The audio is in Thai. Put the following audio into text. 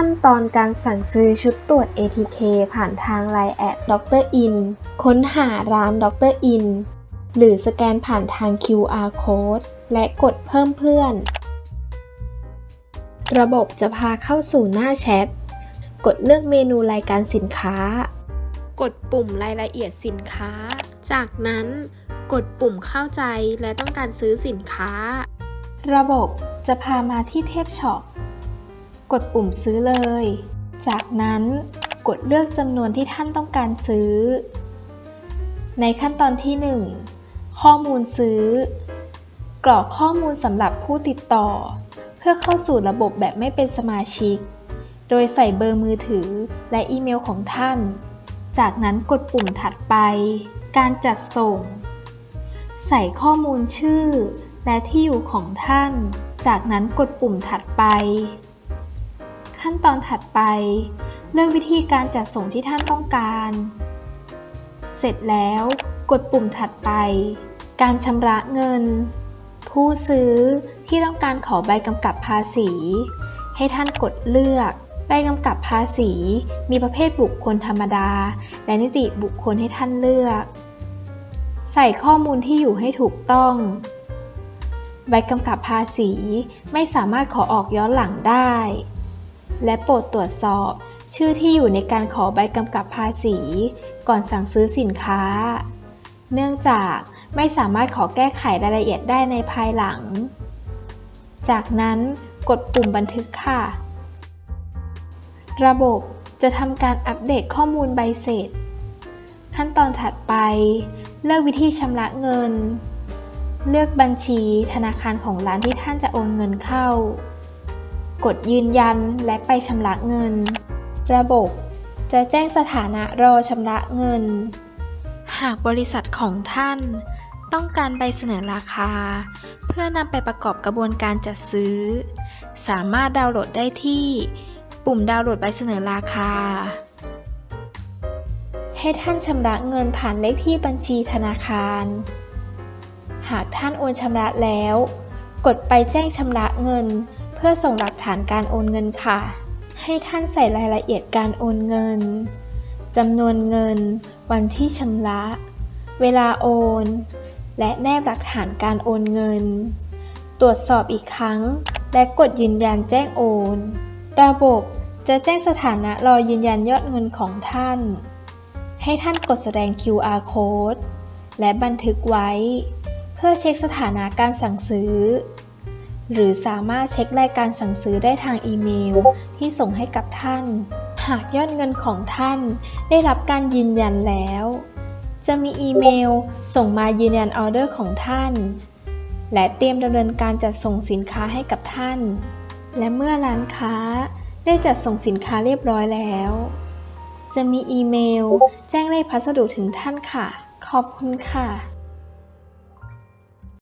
ขั้นตอนการสั่งซื้อชุดตรวจ ATK ผ่านทาง Line แอดดรอินค้นหาร้านดรอินหรือสแกนผ่านทาง QR Code และกดเพิ่มเพื่อน ระบบจะพาเข้าสู่หน้าแชท กดเลือกเมนูรายการสินค้า กดปุ่มรายละเอียดสินค้า จากนั้นกดปุ่มเข้าใจและต้องการซื้อสินค้า ระบบจะพามาที่เทพช็อป กดปุ่มซื้อเลย จากนั้นกดเลือกจำนวนที่ท่านต้องการซื้อ ในขั้นตอนที่ 1 ข้อมูลซื้อ กรอกข้อมูลสำหรับผู้ติดต่อ เพื่อเข้าสู่ระบบแบบไม่เป็นสมาชิก โดยใส่เบอร์มือถือและอีเมลของท่าน จากนั้นกดปุ่มถัดไป การจัดส่ง ใส่ข้อมูลชื่อ และที่อยู่ของท่าน จากนั้นกดปุ่มถัดไป ขั้นตอนถัดไป เลือกวิธีการจัดส่งที่ท่านต้องการ เสร็จแล้วกดปุ่มถัดไป การชำระเงิน ผู้ซื้อที่ต้องการขอใบกำกับภาษี ให้ท่านกดเลือกใบกำกับภาษี มีประเภทบุคคลธรรมดา และนิติบุคคลให้ท่านเลือก ใส่ข้อมูลที่อยู่ให้ถูกต้อง ใบกำกับภาษีไม่สามารถขอออกย้อนหลังได้ และโปรดตรวจสอบ ชื่อที่อยู่ในการขอใบกำกับภาษี ก่อนสั่งซื้อสินค้า เนื่องจากไม่สามารถขอแก้ไขรายละเอียดได้ในภายหลัง จากนั้นกดปุ่มบันทึกค่ะ ระบบจะทำการอัปเดตข้อมูลใบเสร็จ ขั้นตอนถัดไป เลือกวิธีชำระเงิน เลือกบัญชีธนาคารของร้านที่ท่านจะโอนเงินเข้า กดยืนยันและไปชำระเงิน ระบบจะแจ้งสถานะรอชำระเงิน หากบริษัทของท่านต้องการใบเสนอราคา เพื่อนำไปประกอบกระบวนการจัดซื้อ สามารถดาวน์โหลดได้ที่ ปุ่มดาวน์โหลดใบเสนอราคา ให้ท่านชำระเงินผ่านเลขที่บัญชีธนาคาร หากท่านโอนชำระแล้ว กดไปแจ้งชำระเงิน เพื่อส่งหลักฐานการโอนเงินค่ะ ให้ท่านใส่รายละเอียดการโอนเงินจำนวนเงิน วันที่ชำระ เวลาโอน และแนบหลักฐานการโอนเงิน ตรวจสอบอีกครั้ง และกดยืนยันแจ้งโอน ระบบจะแจ้งสถานะรอยืนยันยอดเงินของท่าน ให้ท่านกดแสดง QR code และบันทึกไว้ เพื่อเช็คสถานะการสั่งซื้อ หรือสามารถเช็ครายการสั่งซื้อได้ทางอีเมล ที่ส่งให้กับท่าน หากยอดเงินของท่านได้รับการยืนยันแล้ว จะมีอีเมลส่งมายืนยันออเดอร์ของท่าน และเตรียมดำเนินการจัดส่งสินค้าให้กับท่าน และเมื่อร้านค้าได้จัดส่งสินค้าเรียบร้อยแล้ว จะมีอีเมล แจ้งเลขพัสดุถึงท่านค่ะ ขอบคุณค่ะ